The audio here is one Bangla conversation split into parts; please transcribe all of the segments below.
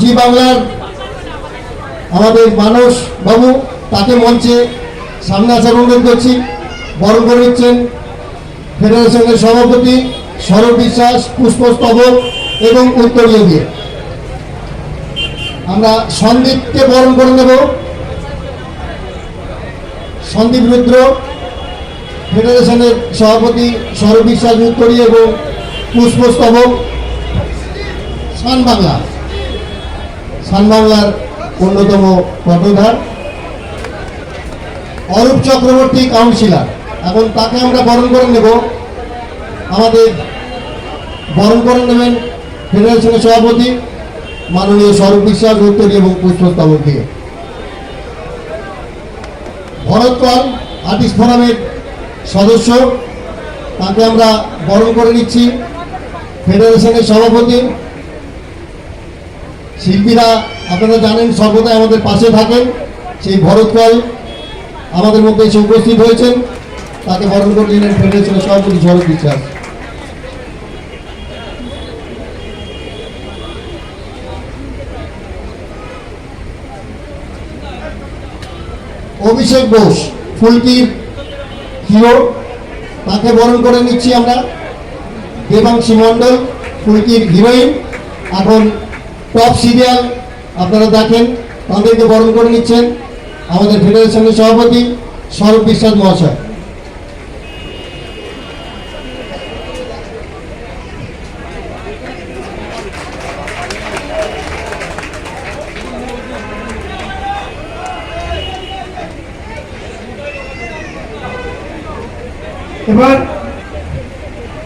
জি বাংলার আমাদের মানস বাবু, তাকে মঞ্চে সামনে আসার অনুরোধ করছি। বরণ করে নিচ্ছেন ফেডারেশনের সভাপতি সৌরভ বিশ্বাস, পুষ্পস্তবক এবং উত্তরীয় দিয়ে আমরা সন্দীপকে বরণ করে নেব। সন্দীপ রুদ্র, ফেডারেশনের সভাপতি সৌরভ বিশ্বাস উত্তরী এবং পুষ্পস্তবক, সান বাংলা। সান বাংলার অন্যতম কর্ণধার অরূপ চক্রবর্তী কাউন্সিলার। এখন তাকে আমরা বরণ করে নেব। আমাদের বরণ করে নেবেন ফেডারেশনের সভাপতি, মাননীয় সৌরভ বিশ্বাস, উত্তরী এবং পুষ্পস্তবক দিয়ে ভরত পাল আর্টিস্ট ফোরামের সদস্য, তাকে আমরা বরণ করে নিচ্ছি। ফেডারেশনের সভাপতি শিল্পীরা আপনারা জানেন সর্বদাই আমাদের পাশে থাকেন। সেই ভরত পাল আমাদের মধ্যে এসে উপস্থিত হয়েছেন। তাকে বরণ করে নিলেন ফেডারেশনের সভাপতি সৌরভ বিশ্বাস। অভিষেক বোস, ফুলকির হিরো, তাকে বরণ করে নিচ্ছি আমরা। দেবাংশী মণ্ডল, ফুলকির হিরোইন। এখন টপ সিরিয়াল আপনারা দেখেন, তাদেরকে বরণ করে নিচ্ছেন আমাদের ফেডারেশনের সভাপতি সৌরভ বিশ্বাস মহাশয়। এবার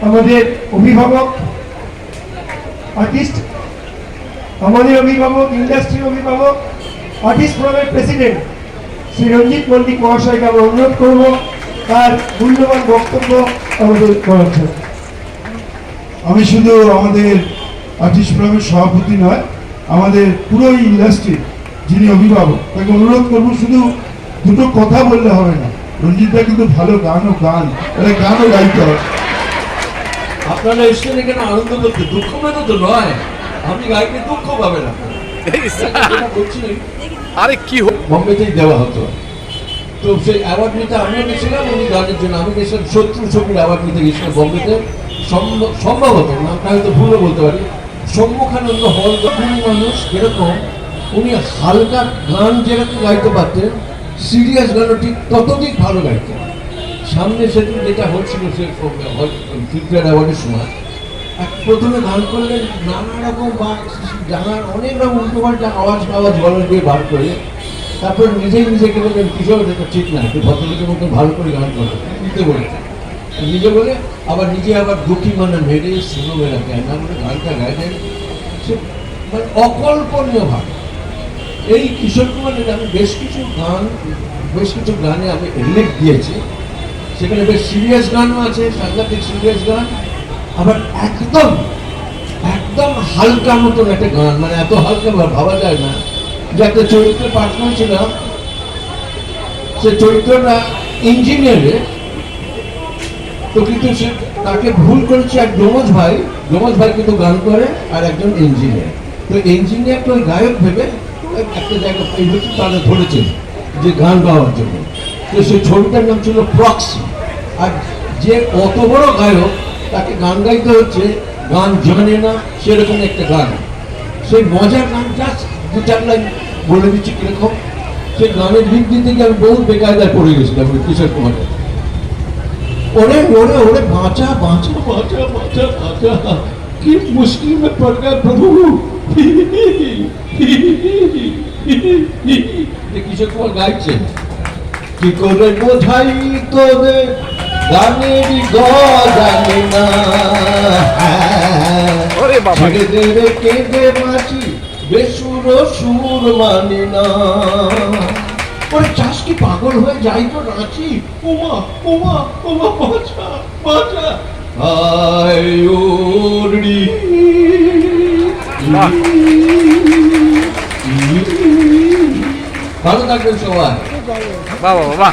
আমাদের অভিভাবক আর্টিস্ট আমাদের অভিভাবক ইন্ডাস্ট্রির অভিভাবক আর্টিস্ট ফোরামের প্রেসিডেন্ট শ্রী রঞ্জিত মল্লিক মহাশয়কে আমরা অনুরোধ করব তার মূল্যবান বক্তব্য আমাদের করার জন্য। আমি শুধু আমাদের আর্টিস্ট ফোরামের সভাপতি নয় আমাদের পুরো ইন্ডাস্ট্রি যিনি অভিভাবক তাকে অনুরোধ করব শুধু দুটো কথা বললে হবে না। রঞ্জিতদা কিন্তু ভালো গানও গান এটা গানও গাইতে হবে। আপনারা এসছেন এখানে আনন্দ করতে দুঃখ তো নয়। আপনি দুঃখ পাবেন আরে কি বম্বেতেই দেওয়া হতো। তো সেই অ্যাওয়ার্ড নিতে আমিও গেছিলাম উনি গানের জন্য আমি গেছিলাম শত্রু ছবির অ্যাওয়ার্ড নিতে গেছিলাম বম্বেতে। সম্ভবত নামটা হয়তো ভুলও বলতে পারি। সম্মুখানন্দ হল উনি মানুষ যেরকম উনি হালকা গান যেরকম গাইতে পারতেন সিরিয়াস গানও ঠিক ততোধিক ভালো গাইতেন। সামনে সেদিন যেটা হচ্ছিল সে ফিল্মফেয়ার অ্যাওয়ার্ডের সময় প্রথমে গান করলেন নানা রকম বা গান অনেক রকম উল্টো পাল্টা আওয়াজ আওয়াজ গলা দিয়ে বার করে, তারপর নিজেই নিজেকে বললেন কিশোর এটা ঠিক না, একটু ভদ্রলোকের মতো ভালো করে গান করো। নিজে বলে। নিজে বলে, আবার নিজে আবার দুঃখী মানে মেরে শুনো মেরা কেন না বলে গানটা গাইলেন সে মানে অকল্পনীয় ভাবে। এই কিশোর কুমারের আমি বেশ কিছু গান, বেশ কিছু গানে আমি রিলিক দিয়েছি। সেখানে বেশ সিরিয়াস গানও আছে, সাংঘাতিক সিরিয়াস গান। আবার একদম একদম হালকা মতন একটা গান মানে এত হালকা ভাবা যায় না। যে একটা চরিত্রে পাঠ করেছিলাম সে চরিত্রটা তো কিন্তু সে তাকে ভুল করেছে এক ডোমজ ভাই ডোমজ ভাই কিন্তু গান করে আর একজন ইঞ্জিনিয়ার তো ইঞ্জিনিয়ার তো গায়ক ভেবে একটা জায়গা তারা ধরেছে যে গান গাওয়ার জন্য। তো সেই ছবিটার নাম ছিল প্রক্সি আর যে অত বড় গায়ক তাকে গান গাইতে হচ্ছে, গান জানে না, সেরকম একটা গান। সেই মজার গান দু চার লাইন বলে দিচ্ছি কীরকম। সেই গানের দিক দিক থেকে আমি বহু বেকায়দায় পড়ে গেছিলাম কিশোর কুমার ওরে ওরে ওরে, বাঁচা বাঁচা বাঁচা বাঁচা বাঁচা। কি মুশকিল মে পড় গা প্রভু। কিশোর কুমার গাইছেন কি করে বোঝাই তোদের? গানের গজানি না। বাবা। কেঁদে বাঁচি বেসুর সুর মানি না। ওরে চাষ কি পাগল হয়ে যাই তো নাচি ওমা ওমা ওমা বাঁচা বাঁচা। আয় ওরি ভালো থাকবেন সবাই। বাবা বাবা